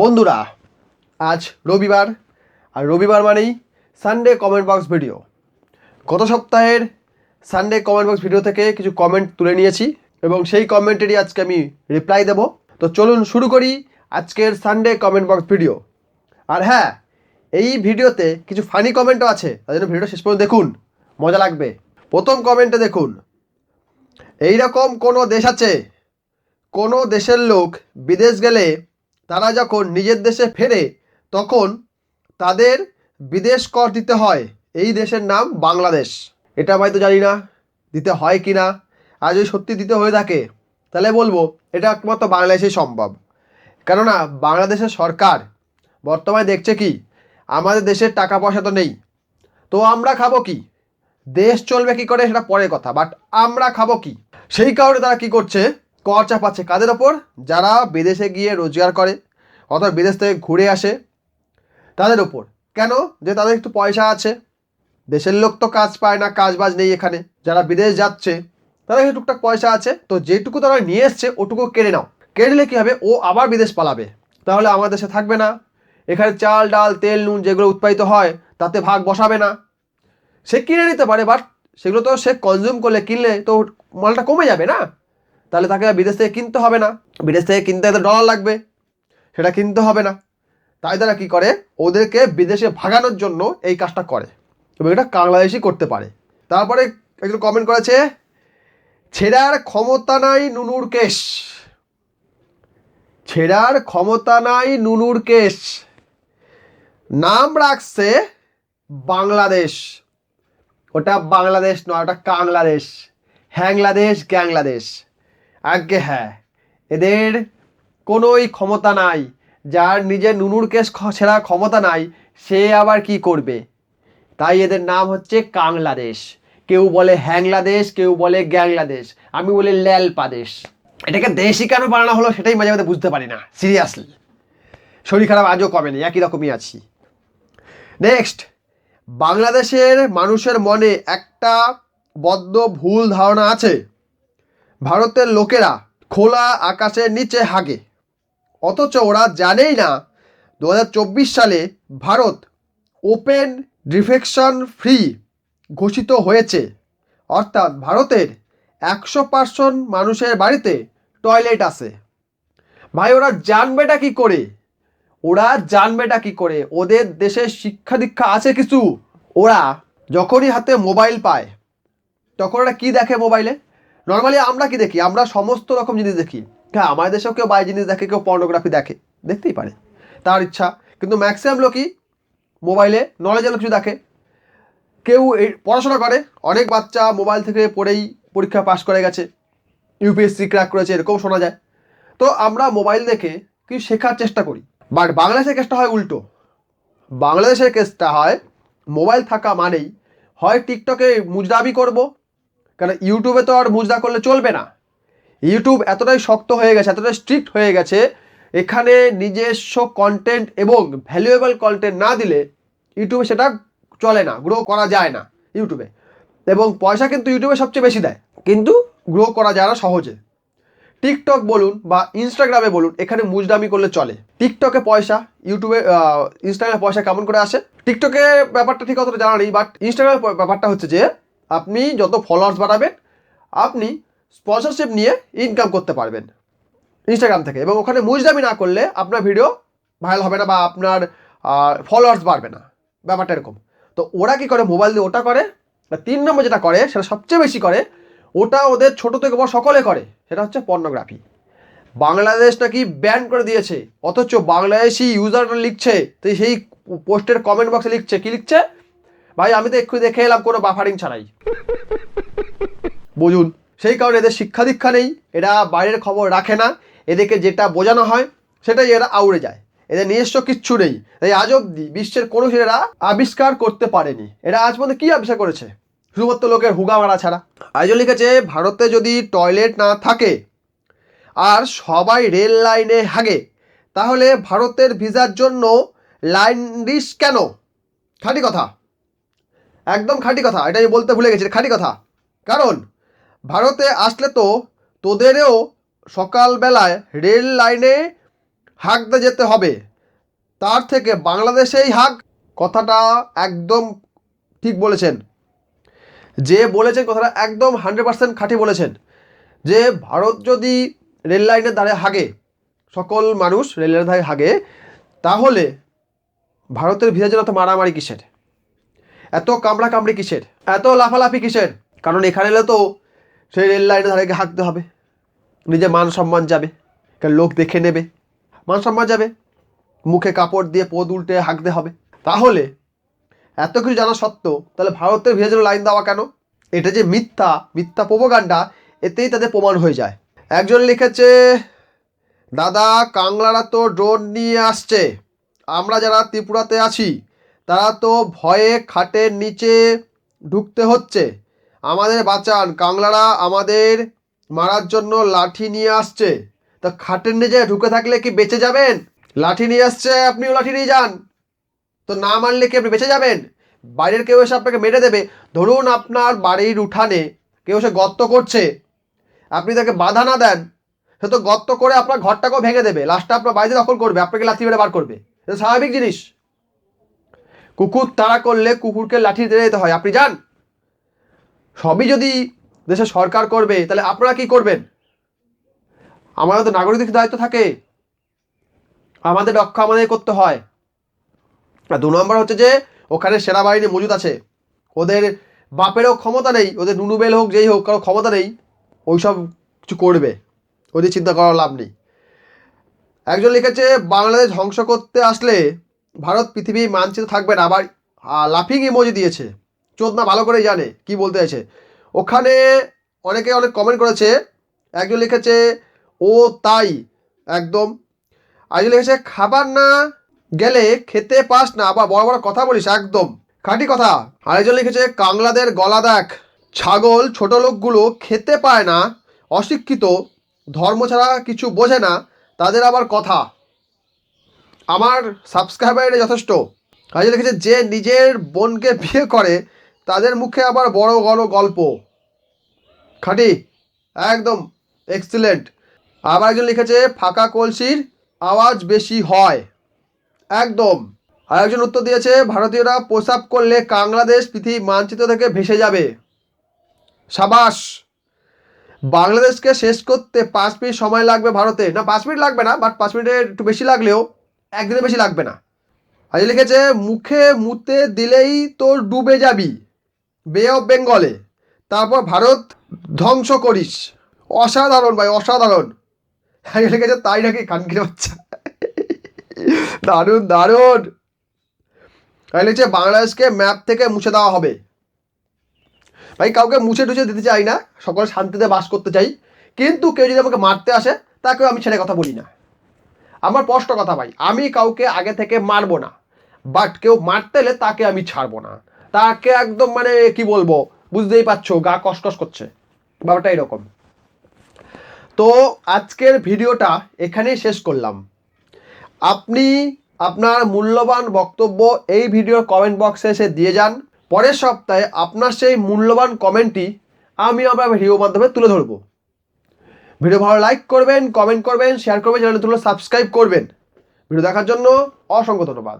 বন্ধুরা, আজ রবিবার, আর রবিবার মানেই সানডে কমেন্ট বক্স ভিডিও গত সপ্তাহের সানডে কমেন্ট বক্স ভিডিও থেকে কিছু কমেন্ট তুলে নিয়েছি, এবং সেই কমেন্টেরই আজকে আমি রিপ্লাই দেব। তো চলুন শুরু করি আজকের সানডে কমেন্ট বক্স ভিডিও আর হ্যাঁ এই ভিডিওতে কিছু ফানি কমেন্টও আছে তার জন্য ভিডিওটা শেষ পর্যন্ত দেখুন, মজা লাগবে। প্রথম কমেন্টে দেখুন এই রকম কোনো দেশ আছে, কোনো দেশের লোক বিদেশ গেলে তারা যখন নিজের দেশে ফেরে, তখন তাদের বিদেশ কর দিতে হয়। এই দেশের নাম বাংলাদেশ। এটা হয়তো জানি না, দিতে হয় কি না। আর যদি সত্যি দিতে হয়ে থাকে, তাহলে বলব, এটা একমাত্র বাংলাদেশেই সম্ভব। কেননা, বাংলাদেশের সরকার বর্তমানে দেখছে কি, আমাদের দেশের টাকা পয়সা তো নেই। তো আমরা খাব কি? দেশ চলবে কি করে সেটা পরের কথা বাট আমরা খাব কি? সেই কারণে তারা কি করছে কর চাপাচ্ছে কাদের ওপর? যারা বিদেশে গিয়ে রোজগার করে, অথবা বিদেশ থেকে ঘুরে আসে, তাদের ওপর। কেন? যে তাদের একটু পয়সা আছে। দেশের লোক তো কাজ পায় না কাজ বাজ নেই এখানে। যারা বিদেশ যাচ্ছে, তাদের একটু টুকটাক পয়সা আছে। তো যেটুকু তারা নিয়ে এসছে, ওটুকু কেড়ে নাও। কেড়ে নিলে কী হবে? ও আবার বিদেশ পালাবে। তাহলে আমার দেশে থাকবে না। এখানে চাল, ডাল, তেল, নুন যেগুলো উৎপাদিত হয়, তাতে ভাগ বসাবে না। সে কিনে নিতে পারে বাট সেগুলো তো সে কনজিউম করলে, কিনলে তো মালটা কমে যাবে না। তাহলে তাকে বিদেশ থেকে কিনতে হবে না। বিদেশ থেকে কিনতে তো ডলার লাগবে। সেটা কিনতে হবে না। তাই তারা কী করে? ওদেরকে বিদেশে ভাগানোর জন্য এই কাজটা করে এবং এটা বাংলাদেশই করতে পারে। তারপরে একজন কমেন্ট করেছে, ছেড়ার ক্ষমতা নাই নুনুর কেশ। ছেড়ার ক্ষমতা নাই নুনুর কেশ। নাম রাখছে বাংলাদেশ। ওটা বাংলাদেশ নয়, ওটা কাংলাদেশ। হ্যাংলাদেশ, গ্যাংলাদেশ। আজ্ঞে হ্যাঁ। এদের কোনোই ক্ষমতা নাই। যার নিজের নুনুর কেস ছেঁড়ার ক্ষমতা নাই, সে আবার কি করবে? তাই এদের নাম হচ্ছে কাংলাদেশ। কেউ বলে হ্যাংলাদেশ, কেউ বলে গ্যাংলাদেশ। আমি বলি ল্যালপাদেশ। এটাকে দেশি কেন বানানো হলো সেটাই মাঝে মাঝে বুঝতে পারি না, সিরিয়াসলি। শরীর খারাপ আজও কমেনি একই রকমই আছি। নেক্সট, বাংলাদেশের মানুষের মনে একটা বদ্ধ ভুল ধারণা আছে। ভারতের লোকেরা খোলা আকাশের নিচে হাগে। অথচ ওরা জানেই না দু হাজার চব্বিশ সালে ভারত ওপেন ডিফেকশন ফ্রি ঘোষিত হয়েছে। অর্থাৎ ভারতের একশো পার্সেন্ট মানুষের বাড়িতে টয়লেট আছে। ভাই, ওরা জানবেটা কি করে? ওরা জানবেটা কি করে? ওদের দেশের শিক্ষা দীক্ষা আছে কিছু? ওরা যখনই হাতে মোবাইল পায়, তখন ওরা কী দেখে মোবাইলে? নর্মালি আমরা কি দেখি? আমরা সমস্ত রকম জিনিস দেখি। হ্যাঁ আমাদের দেশেও কেউ বাই জিনিস দেখে, কেউ পর্নোগ্রাফি দেখে। দেখতেই পারে। তার ইচ্ছা। কিন্তু ম্যাক্সিমাম লোকই মোবাইলে নলেজের কিছু দেখে। কেউ এই পড়াশোনা করে। অনেক বাচ্চা মোবাইল থেকে পড়েই পরীক্ষা পাশ করে গেছে। ইউপিএসসি ক্র্যাক করেছে, এরকম শোনা যায়। তো আমরা মোবাইল দেখে কিছু শেখার চেষ্টা করি। বাট বাংলাদেশের কেসটা হয় উল্টো। বাংলাদেশের কেসটা হয় মোবাইল থাকা মানেই হয় টিকটকে মুজরাবি করব কারণ ইউটিউবে তো আর মুজরা করলে চলবে না। ইউটিউব এতটাই শক্ত হয়ে গেছে, এতটাই স্ট্রিক্ট হয়ে গেছে, এখানে নিজস্ব কন্টেন্ট এবং ভ্যালুয়েবল কন্টেন্ট না দিলে ইউটিউবে সেটা চলে না গ্রো করা যায় না ইউটিউবে। এবং পয়সা কিন্তু ইউটিউবে সবচেয়ে বেশি দেয়, কিন্তু গ্রো করা যায় না সহজে। টিকটক বলুন বা ইনস্টাগ্রামে বলুন, এখানে মুজদামি করলে চলে। টিকটকে পয়সা ইউটিউবে ইনস্টাগ্রামে পয়সা কেমন করে আসে? টিকটকে ব্যাপারটা ঠিক অতটা জানা নেই বাট ইনস্টাগ্রামের ব্যাপারটা হচ্ছে যে আপনি যত ফলোয়ার্স বাড়াবেন, আপনি স্পন্সরশিপ নিয়ে ইনকাম করতে পারবেন ইনস্টাগ্রাম থেকে। এবং ওখানে মুজরামি না করলে আপনার ভিডিও ভাইরাল হবে না বা আপনার ফলোয়ার্স বাড়বে না। ব্যাপারটা এরকম। তো ওরা কি করে? মোবাইল দিয়ে ওটা করে। আর তিন নম্বর যেটা করে, সেটা সবচেয়ে বেশি করে, ওটা ওদের ছোট থেকে বড় সকলে করে, সেটা হচ্ছে পর্নোগ্রাফি বাংলাদেশ নাকি ব্যান করে দিয়েছে। অথচ বাংলাদেশি ইউজাররা লিখছে, তো সেই পোস্টের কমেন্ট বক্সে লিখছে। কি লিখছে? ভাই, আমি তো একটু দেখে এলাম কোনো বাফারিং ছাড়াই। বুঝুন, সেই কারণে এদের শিক্ষা দীক্ষা নেই, এরা বাইরের খবর রাখে না, এদেরকে যেটা বোঝানো হয়, সেটাই এরা আউড়ে যায়। এদের নিজস্ব কিচ্ছু নেই, তাই আজ অব্দি বিশ্বের কোনো এরা আবিষ্কার করতে পারেনি। এরা আজ পর্যন্ত কী আবিষ্কার করেছে? শুধুমাত্র লোকের হুগা মারা ছাড়া। আজও লিখেছে, ভারতে যদি টয়লেট না থাকে, আর সবাই রেল লাইনে হাগে, তাহলে ভারতের ভিসার জন্য লাইন ডিস কেন? খাঁটি কথা। একদম খাঁটি কথা, এটা আমি বলতে ভুলে গেছি খাঁটি কথা। কারণ, ভারতে আসলে তো তোদেরও সকালবেলায় রেল লাইনে হাঁকতে যেতে হবে। তার থেকে বাংলাদেশেই হাঁক। কথাটা একদম ঠিক বলেছেন। যে বলেছেন কথাটা একদম হান্ড্রেড পার্সেন্ট খাঁটি বলেছেন। যে ভারত যদি রেল লাইনের ধারে হাগে সকল মানুষ রেল লাইনের ধারে হাগে তাহলে ভারতের ভিতরে যেন এত মারামারি কিসের? এত কামড়া কামড়ি কিসের? এত লাফালাফি কিসের? কারণ এখানে এলে তো সেই রেল লাইনের ধারে হাঁকতে হবে। নিজে মান সম্মান যাবে। কারণ লোক দেখে নেবে। মান সম্মান যাবে। মুখে কাপড় দিয়ে পদ উল্টে হাঁকতে হবে। তাহলে এত কিছু জানা সত্ত্বেও তাহলে ভারতের ভিতরে লাইন দেওয়া কেন? এটা যে মিথ্যা মিথ্যা প্রোপোগান্ডা, এতেই তাদের প্রমাণ হয়ে যায়। একজন লিখেছে, দাদা, কাংলারা তো ড্রোন নিয়ে আসছে। আমরা যারা ত্রিপুরাতে আছি তারা তো ভয়ে খাটের নিচে ঢুকতে হচ্ছে। আমাদের বাঁচান, কাংলারা আমাদের মারার জন্য লাঠি নিয়ে আসছে। তা খাটের নিচে ঢুকে থাকলে কি বেঁচে যাবেন? লাঠি নিয়ে আসছে, আপনিও লাঠি নিয়ে যান। তো না মানলে কি আপনি বেঁচে যাবেন? বাইরের কেউ এসে আপনাকে মেরে দেবে। ধরুন আপনার বাড়ির উঠানে কেউ এসে গর্ত করছে। আপনি তাকে বাধা না দেন। সে তো গর্ত করে আপনার ঘরটাকেও ভেঙে দেবে। লাস্টটা আপনার বাড়িতে দখল করবে, আপনাকে লাথি মেরে বার করবে। এটা স্বাভাবিক জিনিস। কুকুর তাড়া করলে কুকুরকে লাঠি দিয়ে যেতে হয়। আপনি যান। সবই যদি দেশে সরকার করবে, তাহলে আপনারা কি করবেন? আমাদের তো নাগরিকদের দায়িত্ব থাকে। আমাদের রক্ষা আমাদের করতে হয়। আর দু নম্বর হচ্ছে যে, ওখানে সেনাবাহিনী মজুদ আছে। ওদের বাপেরও ক্ষমতা নেই, ওদের নুনুবেল হোক, যেই হোক, কারও ক্ষমতা নেই ওই সব কিছু করবে। ওদের চিন্তা করার লাভ নেই। একজন লিখেছে, বাংলাদেশ ধ্বংস করতে আসলে ভারত পৃথিবী মানচিত্র থাকবে না, আবার লাফিং ইমোজি দিয়েছে। চোদনা ভালো করেই জানে কি বলতে চাইছে। ওখানে অনেকে অনেক কমেন্ট করেছে, একজন লিখেছে, ও তাই। একদম। আরেকজন লিখেছে, খাবার না গেলে খেতে পাস না। আবার বড় বড় কথা বলিস, একদম। খাঁটি কথা। আরেকজন লিখেছে, কাংলাদের গলা দেখ। ছাগল, ছোট লোকগুলো খেতে পায় না, অশিক্ষিত, ধর্ম ছাড়া কিছু বোঝে না, তাদের আবার কথা। আমার সাবস্ক্রাইবার এটা যথেষ্ট। কাজে লিখেছে যে নিজের বোনকে বিয়ে করে, তাদের মুখে আবার বড় বড় গল্প। খাঁটি, একদম এক্সিলেন্ট আবার একজন লিখেছে, ফাঁকা কলসির আওয়াজ বেশি হয়। একদম। আর একজন উত্তর দিয়েছে, ভারতীয়রা প্রসাব করলে বাংলাদেশ পৃথিবী মানচিত্র থেকে ভেসে যাবে। সাবাস। বাংলাদেশকে শেষ করতে পাঁচ মিনিট সময় লাগবে ভারতে। না, পাঁচ মিনিট লাগবে না বাট পাঁচ মিনিটের একটু বেশি লাগলেও একদিনে বেশি লাগবে না। আজ লিখেছে, মুখে মুতে দিলেই তোর ডুবে যাবি, বে অফ বেঙ্গলে। তারপর ভারত ধ্বংস করিস। অসাধারণ ভাই, অসাধারণ। আজ লিখেছে, তাই নাকি কানকির বাচ্চা? দারুণ দারুণ। আর লিখছে, বাংলাদেশকে ম্যাপ থেকে মুছে দেওয়া হবে। ভাই, কাউকে মুছে টুছে দিতে চাই না, সকলে শান্তিতে বাস করতে চাই। কিন্তু কেউ যদি আমাকে মারতে আসে, তাকেও আমি ছেড়ে কথা বলি না। আমার স্পষ্ট কথা ভাই, আমি কাউকে আগে থেকে মারবো না। বাট কেউ মারতে এলে তাকে আমি ছাড়বো না। তাকে একদম মানে কি বলব, বুঝতেই পারছ, গা কসকস করছে। ব্যাপারটা এরকম। তো আজকের ভিডিওটা এখানেই শেষ করলাম। আপনি আপনার মূল্যবান বক্তব্য এই ভিডিওর কমেন্ট বক্সে এসে দিয়ে যান। পরের সপ্তাহে আপনার সেই মূল্যবান কমেন্টটি আমি আমার ভিডিও মাধ্যমে তুলে ধরবো। ভিডিও ভালো লাইক করবেন কমেন্ট করবেন শেয়ার করবেন চ্যানেলটি তুলে সাবস্ক্রাইব করবেন। ভিডিও দেখার জন্য অসংখ্য ধন্যবাদ।